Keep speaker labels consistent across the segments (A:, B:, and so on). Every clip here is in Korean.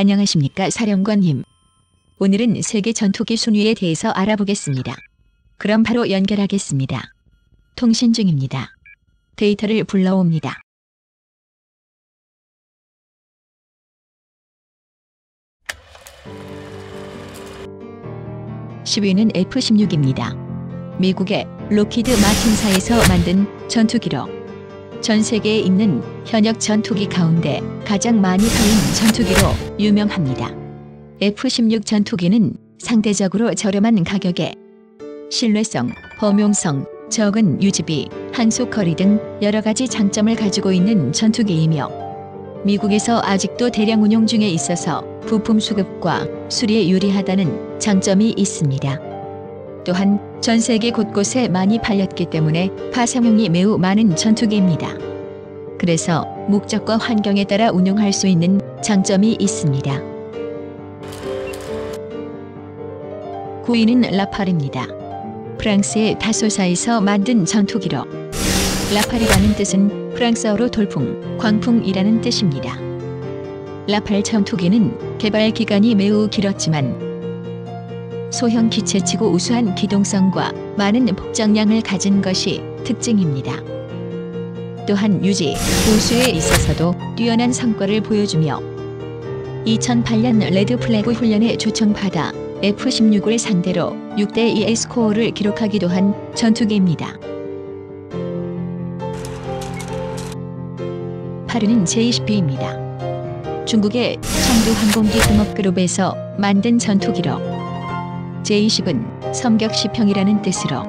A: 안녕하십니까 사령관님. 오늘은 세계 전투기 순위에 대해서 알아보겠습니다. 그럼 바로 연결하겠습니다. 통신 중입니다. 데이터를 불러옵니다. (10위는) F-16입니다. 미국의 로키드 마틴사에서 만든 전투기로 전 세계에 있는 현역 전투기 가운데 가장 많이 팔린 전투기로 유명합니다. F-16 전투기는 상대적으로 저렴한 가격에 신뢰성, 범용성, 적은 유지비, 한속 거리 등 여러 가지 장점을 가지고 있는 전투기이며 미국에서 아직도 대량 운용 중에 있어서 부품 수급과 수리에 유리하다는 장점이 있습니다. 또한 전 세계 곳곳에 많이 팔렸기 때문에 파상용이 매우 많은 전투기입니다. 그래서 목적과 환경에 따라 운용할 수 있는 장점이 있습니다. 9위는 라팔입니다. 프랑스의 다소사에서 만든 전투기로 라팔이라는 뜻은 프랑스어로 돌풍, 광풍이라는 뜻입니다. 라팔 전투기는 개발 기간이 매우 길었지만 소형 기체치고 우수한 기동성과 많은 복장량을 가진 것이 특징입니다. 또한 유지, 보수에 있어서도 뛰어난 성과를 보여주며 2008년 레드 플래그 훈련에 초청받아 F-16을 상대로 6대2의 스코어를 기록하기도 한 전투기입니다. 8위는 J-20B입니다. 중국의 청두 항공기 공업그룹에서 만든 전투기로 제20은 섬격시평이라는 뜻으로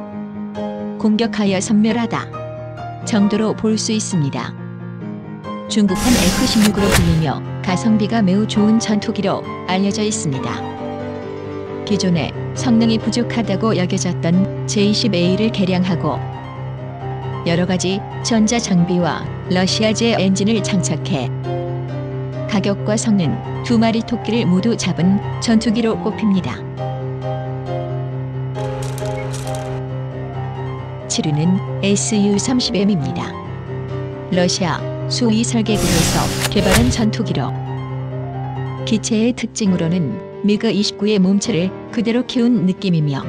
A: 공격하여 섬멸하다 정도로 볼 수 있습니다. 중국판 F-16으로 불리며 가성비가 매우 좋은 전투기로 알려져 있습니다. 기존에 성능이 부족하다고 여겨졌던 J-20A를 개량하고 여러 가지 전자 장비와 러시아제 엔진을 장착해 가격과 성능 두 마리 토끼를 모두 잡은 전투기로 꼽힙니다. 7위는 Su-30M입니다. 러시아 소위 설계국에서 개발한 전투기로 기체의 특징으로는 미그 29의 몸체를 그대로 키운 느낌이며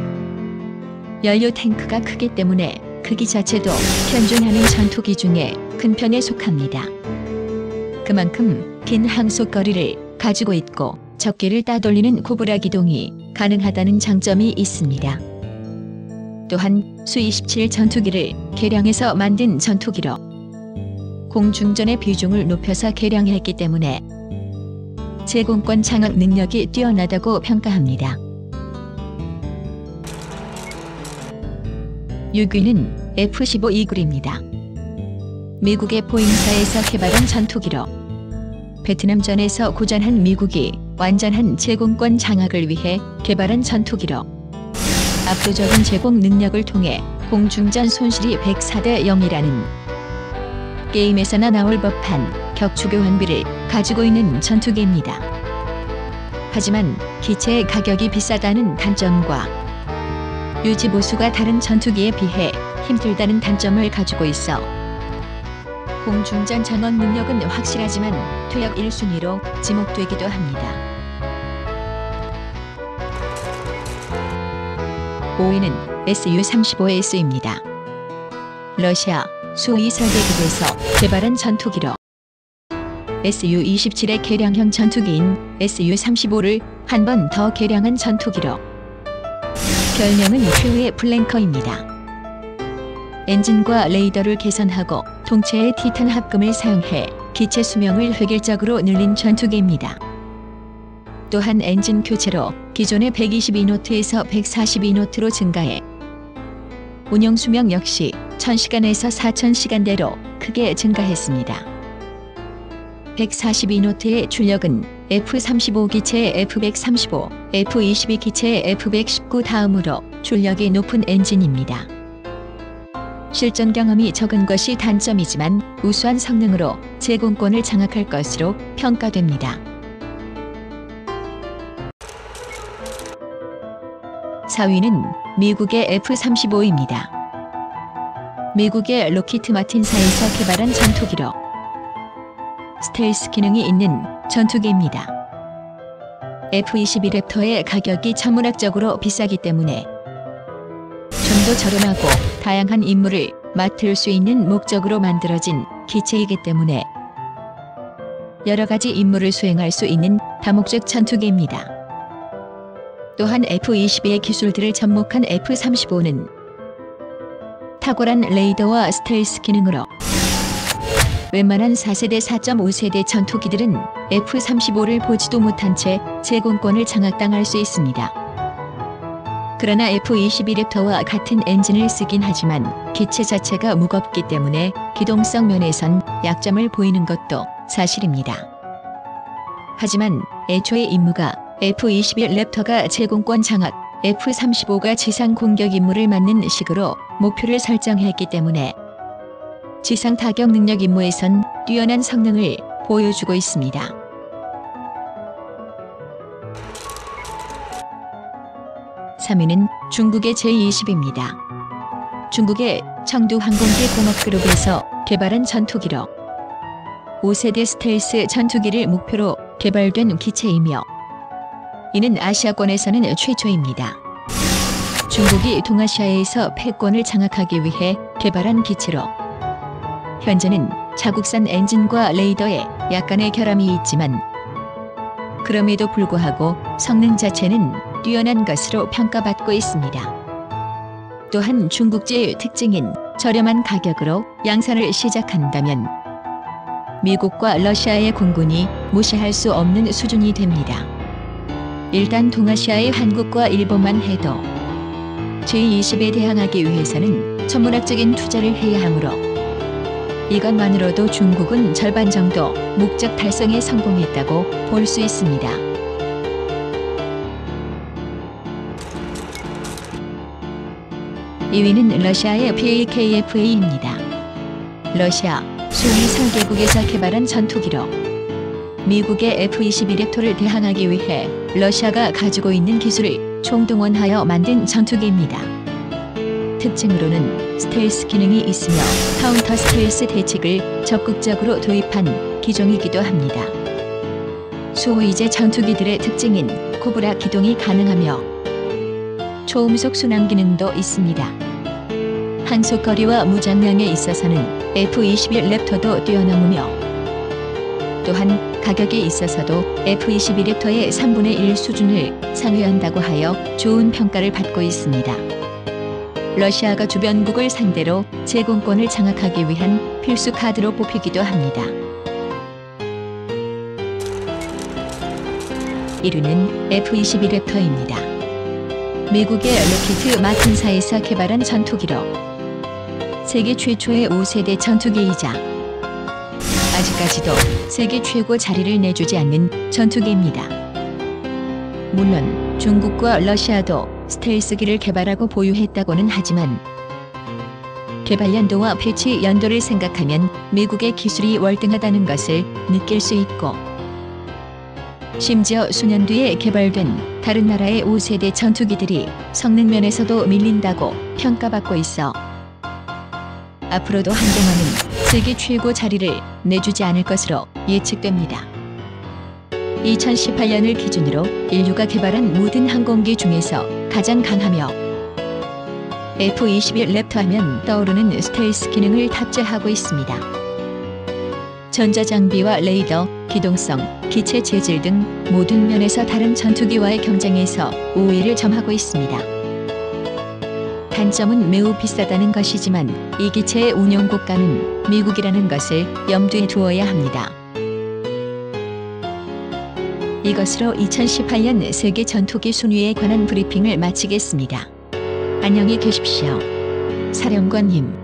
A: 연료 탱크가 크기 때문에 크기 자체도 현존하는 전투기 중에 큰 편에 속합니다. 그만큼 긴 항속 거리를 가지고 있고 적기를 따돌리는 코브라 기동이 가능하다는 장점이 있습니다. 또한 수-27 전투기를 개량해서 만든 전투기로 공중전의 비중을 높여서 개량했기 때문에 제공권 장악 능력이 뛰어나다고 평가합니다. 6위는 F-15 이글입니다. 미국의 보잉사에서 개발한 전투기로 베트남전에서 고전한 미국이 완전한 제공권 장악을 위해 개발한 전투기로 압도적인 제공 능력을 통해 공중전 손실이 104대 0이라는 게임에서나 나올 법한 격추 교환비를 가지고 있는 전투기입니다. 하지만 기체의 가격이 비싸다는 단점과 유지 보수가 다른 전투기에 비해 힘들다는 단점을 가지고 있어 공중전 전원 능력은 확실하지만 퇴역 1순위로 지목되기도 합니다. 5위는 Su-35S입니다. 러시아 소위 설계국에서 개발한 전투기로 Su-27의 개량형 전투기인 Su-35를 한 번 더 개량한 전투기로 별명은 최후의 플랭커입니다. 엔진과 레이더를 개선하고 동체의 티탄 합금을 사용해 기체 수명을 획일적으로 늘린 전투기입니다. 또한 엔진 교체로 기존의 122노트에서 142노트로 증가해 운영 수명 역시 1000시간에서 4000시간대로 크게 증가했습니다. 142노트의 출력은 F-35 기체의 F-135, F-22 기체의 F-119 다음으로 출력이 높은 엔진입니다. 실전 경험이 적은 것이 단점이지만 우수한 성능으로 제공권을 장악할 것으로 평가됩니다. 4위는 미국의 F-35입니다. 미국의 로키트 마틴사에서 개발한 전투기로 스텔스 기능이 있는 전투기입니다. F-22 랩터의 가격이 천문학적으로 비싸기 때문에 좀 더 저렴하고 다양한 임무를 맡을 수 있는 목적으로 만들어진 기체이기 때문에 여러 가지 임무를 수행할 수 있는 다목적 전투기입니다. 또한 F-22의 기술들을 접목한 F-35는 탁월한 레이더와 스텔스 기능으로 웬만한 4세대 4.5세대 전투기들은 F-35를 보지도 못한 채 제공권을 장악당할 수 있습니다. 그러나 F-22 랩터와 같은 엔진을 쓰긴 하지만 기체 자체가 무겁기 때문에 기동성 면에선 약점을 보이는 것도 사실입니다. 하지만 애초에 임무가 F-21 랩터가 제공권 장악, F-35가 지상 공격 임무를 맡는 식으로 목표를 설정했기 때문에 지상 타격 능력 임무에선 뛰어난 성능을 보여주고 있습니다. 3위는 중국의 제20입니다. 중국의 청두 항공기 공업 그룹에서 개발한 전투기로 5세대 스텔스 전투기를 목표로 개발된 기체이며 이는 아시아권에서는 최초입니다. 중국이 동아시아에서 패권을 장악하기 위해 개발한 기체로 현재는 자국산 엔진과 레이더에 약간의 결함이 있지만 그럼에도 불구하고 성능 자체는 뛰어난 것으로 평가받고 있습니다. 또한 중국제의 특징인 저렴한 가격으로 양산을 시작한다면 미국과 러시아의 공군이 무시할 수 없는 수준이 됩니다. 일단 동아시아의 한국과 일본만 해도 J20에 대항하기 위해서는 천문학적인 투자를 해야 하므로 이것만으로도 중국은 절반 정도 목적 달성에 성공했다고 볼 수 있습니다. 2위는 러시아의 PAKFA입니다. 러시아 소위 설계국에서 개발한 전투기로 미국의 F-22 랩토를 대항하기 위해 러시아가 가지고 있는 기술을 총동원하여 만든 전투기입니다. 특징으로는 스텔스 기능이 있으며 카운터 스텔스 대책을 적극적으로 도입한 기종이기도 합니다. 소위제 전투기들의 특징인 코브라 기동이 가능하며 초음속 순항 기능도 있습니다. 한속거리와 무장량에 있어서는 F-21 랩터도 뛰어넘으며 또한 가격에 있어서도 F-22 랩터의 3분의 1 수준을 상회한다고 하여 좋은 평가를 받고 있습니다. 러시아가 주변국을 상대로 제공권을 장악하기 위한 필수 카드로 뽑히기도 합니다. 1위는 F-22 랩터입니다. 미국의 로키트 마틴사에서 개발한 전투기로 세계 최초의 5세대 전투기이자 아직까지도 세계 최고 자리를 내주지 않는 전투기입니다. 물론 중국과 러시아도 스텔스기를 개발하고 보유했다고는 하지만 개발 연도와 배치 연도를 생각하면 미국의 기술이 월등하다는 것을 느낄 수 있고 심지어 수년 뒤에 개발된 다른 나라의 5세대 전투기들이 성능 면에서도 밀린다고 평가받고 있어 앞으로도 한동안은 세계 최고 자리를 내주지 않을 것으로 예측됩니다. 2018년을 기준으로 인류가 개발한 모든 항공기 중에서 가장 강하며 F-21 랩터 하면 떠오르는 스텔스 기능을 탑재하고 있습니다. 전자장비와 레이더, 기동성, 기체 재질 등 모든 면에서 다른 전투기와의 경쟁에서 우위를 점하고 있습니다. 단점은 매우 비싸다는 것이지만 이 기체의 운영 국가는 미국이라는 것을 염두에 두어야 합니다. 이것으로 2018년 세계 전투기 순위에 관한 브리핑을 마치겠습니다. 안녕히 계십시오. 사령관님.